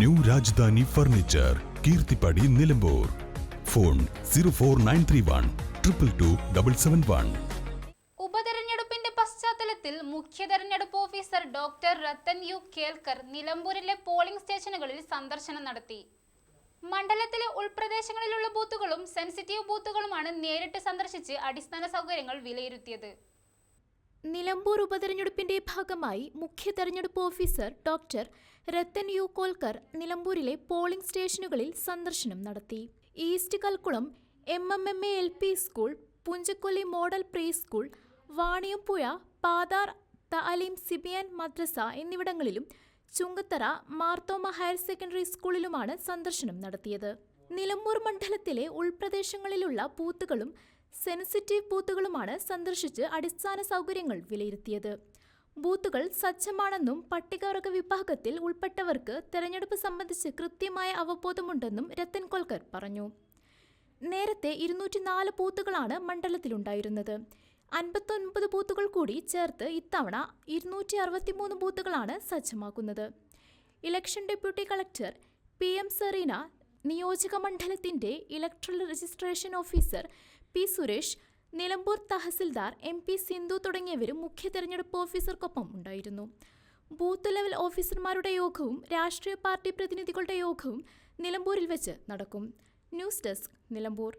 New Rajadhani furniture Keerthippadi Nilambur. Phone zero four nine three one triple two double seven one. ഉപതെരഞ്ഞെടുപ്പിന്റെ പശ്ചാത്തലത്തിൽ മുഖ്യ തെരഞ്ഞെടുപ്പ് officer doctor Rathan U Kelkar നിലമ്പൂരിലെ polling സ്റ്റേഷനുകളിൽ സന്ദർശനം നടത്തി. മണ്ഡലത്തിലെ ഉൾപ്രദേശങ്ങളിലുള്ള ബൂത്തുകളും സെൻസിറ്റീവ് ബൂത്തുകളുമാണ് നേരിട്ട് സന്ദർശിച്ച് അടിസ്ഥാന സൗകര്യങ്ങൾ വിലയിരുത്തിയത്. നിലമ്പൂർ ഉപതെരഞ്ഞെടുപ്പിന്റെ ഭാഗമായി മുഖ്യ തെരഞ്ഞെടുപ്പ് officer doctor Rathan U Kolkar നിലമ്പൂരിലെ പോളിംഗ് സ്റ്റേഷനുകളിൽ സന്ദർശനം നടത്തി. East Kalkulam M M M A L P school Punchakkolli model pre school Vaniyampuzha Pathar Thaleem Sibiyan മദ്രസ എന്നിവിടങ്ങളിലും ചുങ്കത്തറ മാർത്തോമ ഹയർ സെക്കൻഡറി സ്കൂളിലുമാണ് സന്ദർശനം നടത്തിയത്. നിലമ്പൂർ മണ്ഡലത്തിലെ ഉൾപ്രദേശങ്ങളിലുള്ള ബൂത്തുകളും സെൻസിറ്റീവ് ബൂത്തുകളുമാണ് സന്ദർശിച്ച് അടിസ്ഥാന സൗകര്യങ്ങൾ വിലയിരുത്തിയത്. ബൂത്തുകൾ സജ്ജമാണെന്നും പട്ടികവർഗ വിഭാഗത്തിൽ ഉൾപ്പെട്ടവർക്ക് തെരഞ്ഞെടുപ്പ് സംബന്ധിച്ച് കൃത്യമായ അവബോധമുണ്ടെന്നും രത്തൻ കൊൽക്കർ പറഞ്ഞു. നേരത്തെ ഇരുന്നൂറ്റി നാല് ബൂത്തുകളാണ് മണ്ഡലത്തിലുണ്ടായിരുന്നത്. അൻപത്തൊൻപത് ബൂത്തുകൾ കൂടി ചേർത്ത് ഇത്തവണ ഇരുന്നൂറ്റി അറുപത്തിമൂന്ന് ബൂത്തുകളാണ് സജ്ജമാക്കുന്നത്. Election deputy collector P M Sereena നിയോജക മണ്ഡലത്തിന്റെ electoral registration officer P Suresh Nilambur tahsildar M P Sindhu തുടങ്ങിയവരും മുഖ്യ തെരഞ്ഞെടുപ്പ് ഓഫീസർക്കൊപ്പം ഉണ്ടായിരുന്നു. ബൂത്ത് ലെവൽ ഓഫീസർമാരുടെ യോഗവും രാഷ്ട്രീയ പാർട്ടി പ്രതിനിധികളുടെ യോഗവും നിലമ്പൂരിൽ വെച്ച് നടക്കും. News desk Nilambur.